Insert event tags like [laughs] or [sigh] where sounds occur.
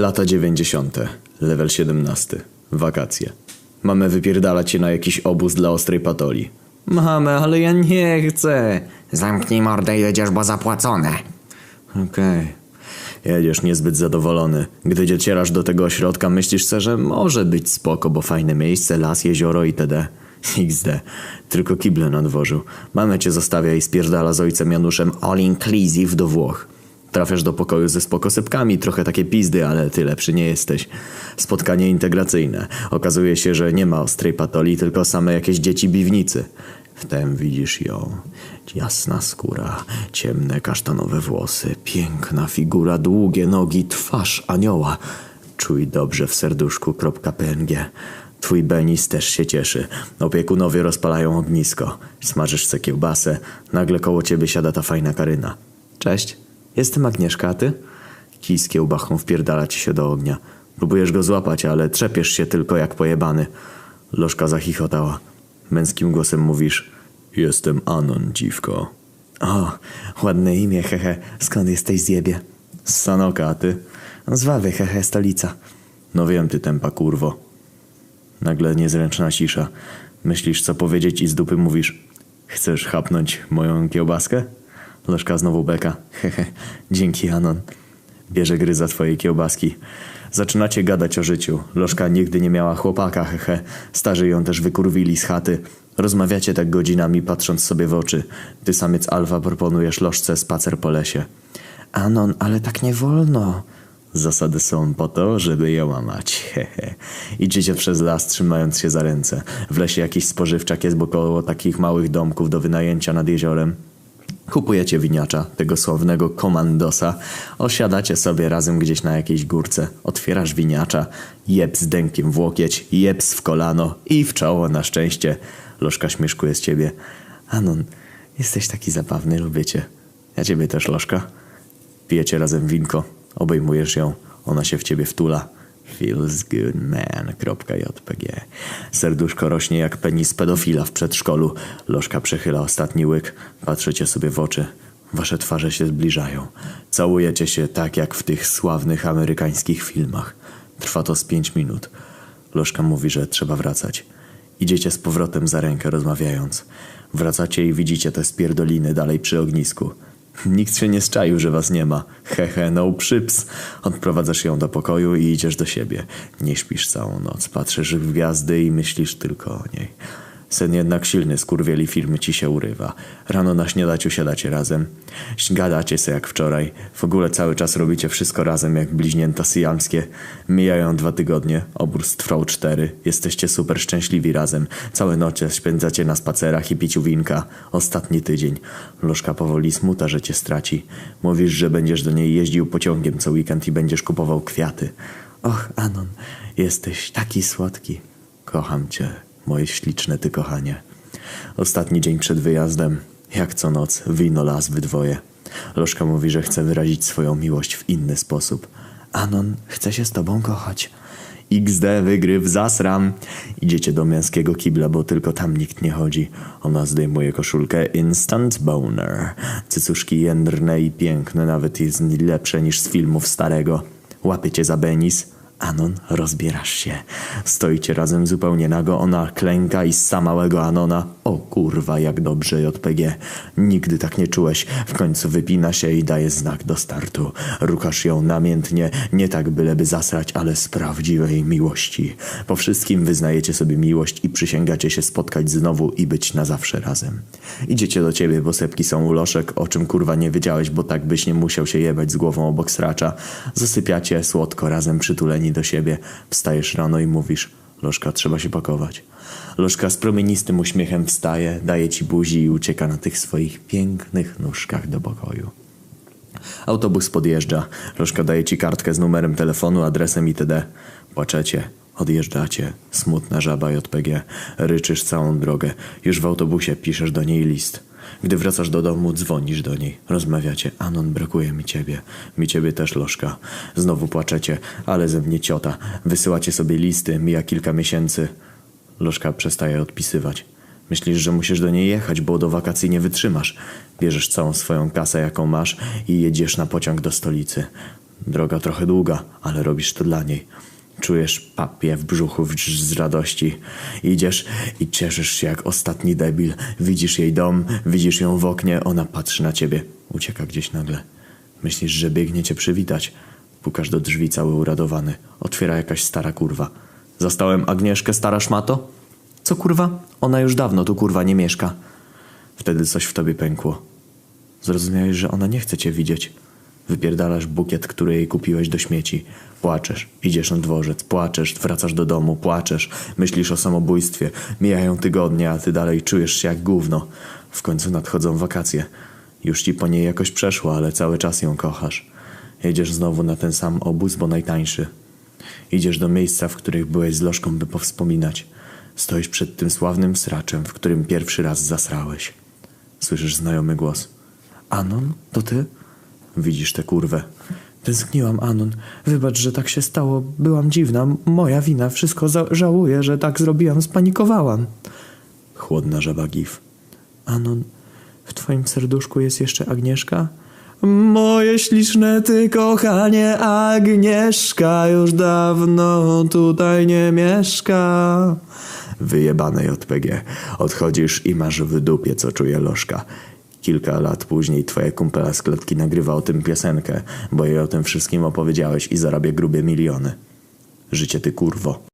Lata 90. Level 17. Wakacje. Mamy wypierdalać się na jakiś obóz dla ostrej patoli. Mamy, ale ja nie chcę. Zamknij mordę i jedziesz, bo zapłacone. Okej. Jedziesz niezbyt zadowolony. Gdy docierasz do tego ośrodka, myślisz sobie, że może być spoko, bo fajne miejsce, las, jezioro itd. [laughs] XD. Tylko kible na dworzu. Mamy cię zostawia i spierdala z ojcem Januszem all inclusive do Włoch. Trafiasz do pokoju ze spokosypkami, trochę takie pizdy, ale ty lepszy nie jesteś. Spotkanie integracyjne. Okazuje się, że nie ma ostrej patoli, tylko same jakieś dzieci biwnicy. Wtem widzisz ją. Jasna skóra, ciemne kasztanowe włosy, piękna figura, długie nogi, twarz anioła. Czuj dobrze w serduszku.png. Twój Benis też się cieszy. Opiekunowie rozpalają ognisko. Smażysz se kiełbasę. Nagle koło ciebie siada ta fajna Karyna. Cześć, jestem Agnieszka, a ty? Kij z kiełbachą wpierdala ci się do ognia. Próbujesz go złapać, ale trzepiesz się tylko jak pojebany. Lożka zachichotała. Męskim głosem mówisz Jestem Anon, dziwko. O, ładne imię, hehe. Skąd jesteś zjebie? Z Sanoka, a ty? Z Wawy, hehe, stolica. No wiem, ty tempa kurwo. Nagle niezręczna cisza. Myślisz, co powiedzieć i z dupy mówisz Chcesz chapnąć moją kiełbaskę? Lożka znowu beka. Hehe, dzięki Anon. Bierze gryza twojej kiełbaski. Zaczynacie gadać o życiu. Lożka nigdy nie miała chłopaka, hehe. Starzy ją też wykurwili z chaty. Rozmawiacie tak godzinami, patrząc sobie w oczy. Ty samiec alfa proponujesz lożce spacer po lesie. Anon, ale tak nie wolno. Zasady są po to, żeby je łamać. Hehe. Idziecie przez las, trzymając się za ręce. W lesie jakiś spożywczak jest wokoło takich małych domków do wynajęcia nad jeziorem. Kupujecie winiacza, tego sławnego komandosa. Osiadacie sobie razem gdzieś na jakiejś górce. Otwierasz winiacza, jeb z dękiem w łokieć, jebs w kolano i w czoło na szczęście. Lożka śmieszkuje z ciebie. Anon, jesteś taki zabawny, lubię cię. Ja ciebie też, Lożka. Pijecie razem winko, obejmujesz ją, ona się w ciebie wtula. Feels good man.jpg. Serduszko rośnie jak penis pedofila w przedszkolu. Lożka przechyla ostatni łyk. Patrzycie sobie w oczy. Wasze twarze się zbliżają. Całujecie się tak jak w tych sławnych amerykańskich filmach. Trwa to z pięć minut. Lożka mówi, że trzeba wracać. Idziecie z powrotem za rękę rozmawiając. Wracacie i widzicie te spierdoliny dalej przy ognisku. Nikt się nie zczaił, że was nie ma. Hehe, no przyps. Odprowadzasz ją do pokoju i idziesz do siebie. Nie śpisz całą noc. Patrzysz w gwiazdy i myślisz tylko o niej. Sen jednak silny, skurwieli firmy ci się urywa. Rano na śniadać siadacie razem. Gadacie se jak wczoraj. W ogóle cały czas robicie wszystko razem jak bliźnięta syjamskie. Mijają dwa tygodnie. Obóz trwał cztery. Jesteście super szczęśliwi razem. Całe noce spędzacie na spacerach i piciu winka. Ostatni tydzień. Lożka powoli smuta, że cię straci. Mówisz, że będziesz do niej jeździł pociągiem co weekend i będziesz kupował kwiaty. Och, Anon, jesteś taki słodki. Kocham cię, moje śliczne ty kochanie. Ostatni dzień przed wyjazdem, jak co noc, wino las wy dwoje. Lożka mówi, że chce wyrazić swoją miłość w inny sposób. Anon, chcę się z tobą kochać. XD wygryw, zasram. Idziecie do męskiego kibla, bo tylko tam nikt nie chodzi. Ona zdejmuje koszulkę Instant Boner. Cycuszki jędrne i piękne, nawet jest lepsze niż z filmów starego. Łapie cię za benis. Anon, rozbierasz się. Stoicie razem zupełnie nago, ona klęka i z małego Anona. O kurwa, jak dobrze JPG. Nigdy tak nie czułeś. W końcu wypina się i daje znak do startu. Ruchasz ją namiętnie, nie tak byleby zasrać, ale z prawdziwej miłości. Po wszystkim wyznajecie sobie miłość i przysięgacie się spotkać znowu i być na zawsze razem. Idziecie do ciebie, bo sepki są u loszek, o czym kurwa nie wiedziałeś, bo tak byś nie musiał się jebać z głową obok sracza. Zasypiacie słodko razem przytuleni do siebie. Wstajesz rano i mówisz, Lożka, trzeba się pakować. Lożka z promienistym uśmiechem wstaje, daje ci buzi i ucieka na tych swoich pięknych nóżkach do pokoju. Autobus podjeżdża. Lożka daje ci kartkę z numerem telefonu, adresem itd. Płaczecie. Odjeżdżacie. Smutna żaba JPG. Ryczysz całą drogę. Już w autobusie piszesz do niej list. Gdy wracasz do domu, dzwonisz do niej. Rozmawiacie. Anon, brakuje mi ciebie. Mi ciebie też, Lożka. Znowu płaczecie, ale ze mnie ciota. Wysyłacie sobie listy. Mija kilka miesięcy. Lożka przestaje odpisywać. Myślisz, że musisz do niej jechać, bo do wakacji nie wytrzymasz. Bierzesz całą swoją kasę, jaką masz i jedziesz na pociąg do stolicy. Droga trochę długa, ale robisz to dla niej. Czujesz papie w brzuchu z radości. Idziesz i cieszysz się jak ostatni debil. Widzisz jej dom, widzisz ją w oknie, ona patrzy na ciebie. Ucieka gdzieś nagle. Myślisz, że biegnie cię przywitać. Pukasz do drzwi cały uradowany. Otwiera jakaś stara kurwa. Zastałem Agnieszkę, stara szmato? Co kurwa? Ona już dawno tu kurwa nie mieszka. Wtedy coś w tobie pękło. Zrozumiałeś, że ona nie chce cię widzieć. Wypierdalasz bukiet, który jej kupiłeś do śmieci. Płaczesz, idziesz na dworzec, płaczesz, wracasz do domu, płaczesz, myślisz o samobójstwie. Mijają tygodnie, a ty dalej czujesz się jak gówno. W końcu nadchodzą wakacje. Już ci po niej jakoś przeszło, ale cały czas ją kochasz. Jedziesz znowu na ten sam obóz, bo najtańszy. Idziesz do miejsca, w których byłeś z Lożką, by powspominać. Stoisz przed tym sławnym sraczem, w którym pierwszy raz zasrałeś. Słyszysz znajomy głos. Anon, to ty? Widzisz tę kurwę. Tęskniłam, Anon. Wybacz, że tak się stało. Byłam dziwna. Moja wina. Wszystko żałuję, że tak zrobiłam. Spanikowałam. Chłodna żaba Gif. Anon, w twoim serduszku jest jeszcze Agnieszka? Moje śliczne ty, kochanie, Agnieszka już dawno tutaj nie mieszka. Wyjebane JPG. Odchodzisz i masz w dupie, co czuje Lożka. Kilka lat później twoja kumpela z klatki nagrywa o tym piosenkę, bo jej o tym wszystkim opowiedziałeś i zarabia grube miliony. Życie ty kurwo.